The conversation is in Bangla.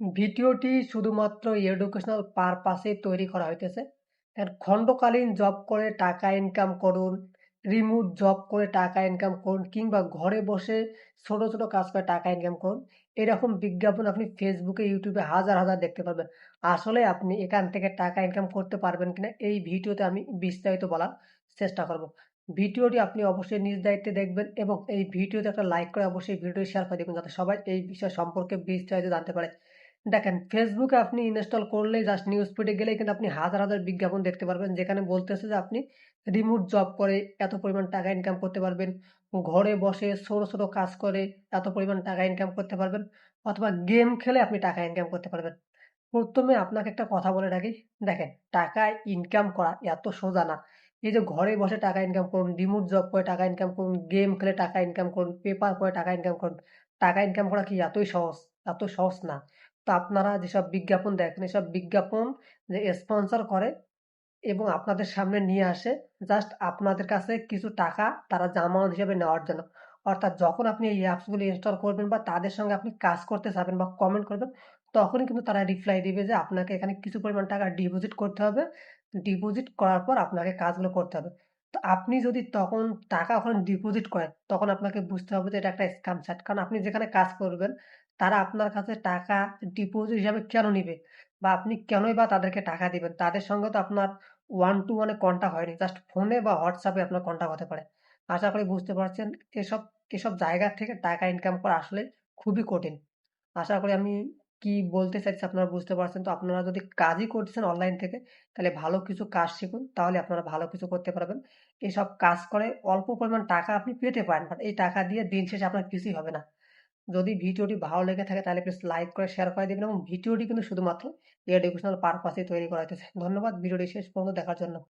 ভিডিওটি শুধুমাত্র এডুকেশনাল পারপাসেই তৈরি করা হইতেছে। খণ্ডকালীন জব করে টাকা ইনকাম করুন, রিমোট জব করে টাকা ইনকাম করুন কিংবা ঘরে বসে ছোট, ছোট কাজ করে টাকা ইনকাম করুন। এরকম বিজ্ঞাপন আপনি ফেসবুকে, ইউটিউবে হাজার, হাজার দেখতে পারবেন। আসলে আপনি এখান থেকে টাকা ইনকাম করতে পারবেন কিনা এই ভিডিওতে আমি বিস্তারিত বলার চেষ্টা করব। ভিডিওটি আপনি অবশ্যই নিজ দায়িত্বে দেখবেন এবং এই ভিডিওতে একটা লাইক করে অবশ্যই ভিডিওটি শেয়ার করে দিবেন যাতে সবাই এই বিষয় সম্পর্কে বিস্তারিত জানতে পারে। দেখেন ফেসবুকে আপনি ইনস্টল করলেই জাস্ট নিউজ ফিডে গেলেই কিন্তু আপনি হাজার, হাজার বিজ্ঞাপন দেখতে পারবেন যেখানে বলতেছে যে আপনি রিমোট জব করে এত পরিমাণ টাকা ইনকাম করতে পারবেন। ঘরে বসে ছোট, ছোট কাজ করে এত পরিমাণ টাকা ইনকাম করতে পারবেন অথবা গেম খেলে আপনি টাকা ইনকাম করতে পারবেন। প্রথমে আপনাকে একটা কথা বলে রাখি, দেখেন টাকা ইনকাম করা এত সোজা না। এই যে ঘরে বসে টাকা ইনকাম করুন, রিমোট জব করে টাকা ইনকাম করুন, গেম খেলে টাকা ইনকাম করুন, পেপার পড়ে টাকা ইনকাম করুন। টাকা ইনকাম করা কি এতই সহজ? এত সহজ না। তো আপনারা যেসব বিজ্ঞাপন দেখেন, এসব বিজ্ঞাপন যে স্পন্সর করে এবং আপনাদের সামনে নিয়ে আসে জাস্ট আপনাদের কাছে কিছু টাকা তারা জামানত হিসেবে নেওয়ার জন্য। অর্থাৎ যখন আপনি এই অ্যাপসগুলো ইনস্টল করবেন বা তাদের সঙ্গে আপনি কাজ করতে চাবেন বা কমেন্ট করবেন, তখনই কিন্তু তারা রিপ্লাই দিবে যে আপনাকে এখানে কিছু পরিমাণ টাকা ডিপোজিট করতে হবে। ডিপোজিট করার পর আপনাকে কাজগুলো করতে হবে। তো আপনি যদি তখন টাকা ওখানে ডিপোজিট করেন, তখন আপনাকে বুঝতে হবে যে এটা একটা স্ক্যাম সাইট। কারণ আপনি যেখানে কাজ করবেন, তারা আপনার কাছে টাকা ডিপোজিট হিসাবে কেন নিবে? বা আপনি কেনই বা তাদেরকে টাকা দিবেন? তাদের সঙ্গে তো আপনার ওয়ান টু ওয়ানে কনট্যাক্ট হয়নি। জাস্ট ফোনে বা হোয়াটসঅ্যাপে আপনার কনট্যাক্ট হতে পারে। আশা করি বুঝতে পারছেন এসব, এসব জায়গা থেকে টাকা ইনকাম করা আসলে খুবই কঠিন। আশা করি আমি কি বলতে চাইছি আপনারা বুঝতে পারছেন। তো আপনারা যদি কাজই করছেন অনলাইন থেকে, তাহলে ভালো কিছু কাজ শিখুন। তাহলে আপনারা ভালো কিছু করতে পারবেন। এসব কাজ করে অল্প পরিমাণ টাকা আপনি পেতে পারেন। বাট এই টাকা দিয়ে দিন শেষে আপনার কিছুই হবে না। যদি ভিডিওটি ভালো লেগে থাকে, তাহলে প্লিজ লাইক করে শেয়ার করে দিবেন এবং ভিডিওটি কিন্তু শুধুমাত্র এডুকেশনাল পারপাসেই তৈরি করা হইতেছে। ধন্যবাদ, ভিডিওটি শেষ পর্যন্ত দেখার জন্য।